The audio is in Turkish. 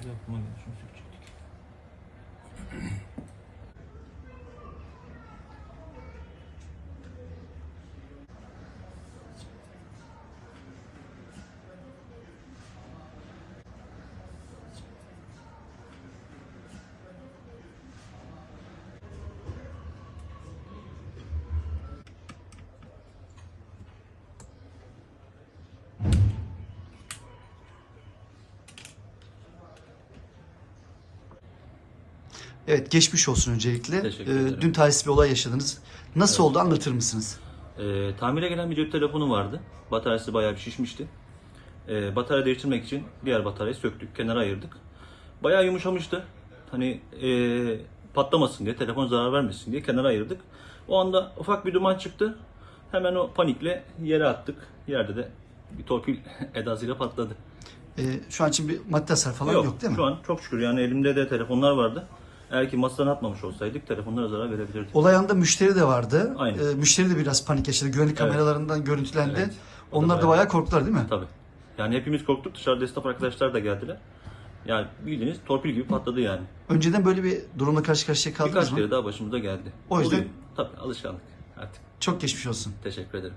내가 그만 내줄 수 있지 Evet geçmiş olsun öncelikle. Teşekkür Ee, ederim. dün talihsiz bir olay yaşadınız. Nasıl oldu anlatır mısınız? Ee, tamire gelen bir cep telefonu vardı. Bataryası bayağı bir şişmişti. Ee, batarya değiştirmek için diğer bataryayı söktük, kenara ayırdık. Bayağı yumuşamıştı. Hani ee, patlamasın diye, telefon zarar vermesin diye kenara ayırdık. O anda ufak bir duman çıktı. Hemen o panikle yere attık. Yerde de bir torpil edasıyla patladı. Ee, şu an için bir madde hasar falan yok, değil mi? Şu an çok şükür yani elimde de telefonlar vardı. Eğer ki masadan atmamış olsaydık telefonlara zarar verebilirdik. Olay anında müşteri de vardı. Aynen. Ee, müşteri de biraz panik yaşadı. Güvenlik Evet. kameralarından görüntülendi. Evet. O da Onlar da bayağı- bayağı korktular değil mi? Tabii. Yani hepimiz korktuk. Dışarıda esnaf arkadaşlar da geldiler. Yani bildiğiniz torpil gibi patladı yani. Önceden böyle bir durumla karşı karşıya kaldınız Birkaç mı? kere daha başımıza geldi. O yüzden- Oluyor. Tabii alışkanlık artık. Çok geçmiş olsun. Teşekkür ederim.